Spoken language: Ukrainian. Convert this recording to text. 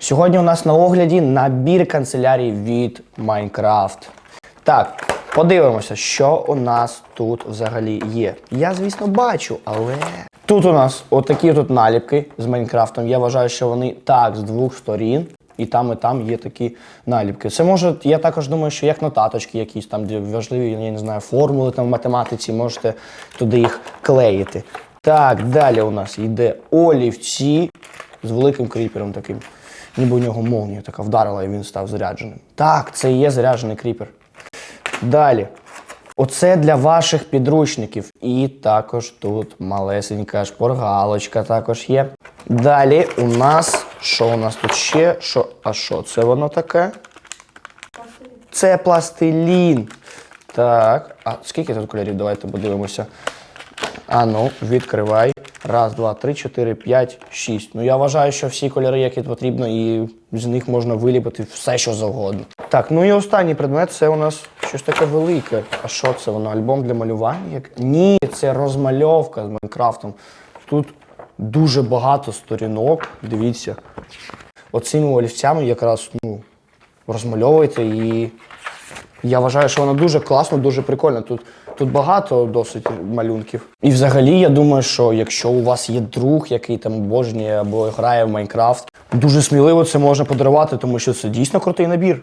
Сьогодні у нас на огляді набір канцелярій від Minecraft. Так, подивимося, що у нас тут взагалі є. Я, звісно, бачу, але. Тут у нас отакі тут наліпки з Майнкрафтом. Я вважаю, що вони так з двох сторін. І там, і там є такі наліпки. Це може, я також думаю, що як нотаточки якісь там, важливі, я не знаю, формули там в математиці, можете туди їх клеїти. Так, далі у нас йде олівці з великим кріпером таким. Ніби у нього молнія така вдарила і він став зарядженим. Так, це і є заряджений кріпер. Далі. Оце для ваших підручників. І також тут малесенька шпоргалочка також є. Далі у нас, що у нас тут ще? Що, а що це воно таке? Це пластилін. Так, а скільки тут кольорів? Давайте подивимося. А ну, відкривай. Раз, два, три, чотири, п'ять, шість. Ну я вважаю, що всі кольори, які потрібно, і з них можна виліпити все, що завгодно. Так, ну і останній предмет це у нас щось таке велике. А що це воно? Альбом для малювання? Ні, це розмальовка з Майнкрафтом. Тут дуже багато сторінок. Дивіться. Оцими олівцями якраз ну, розмальовуєте і я вважаю, що воно дуже класно, дуже прикольна. Тут, тут багато досить малюнків. І взагалі, я думаю, що якщо у вас є друг, який там обожнює або грає в Майнкрафт, дуже сміливо це можна подарувати, тому що це дійсно крутий набір.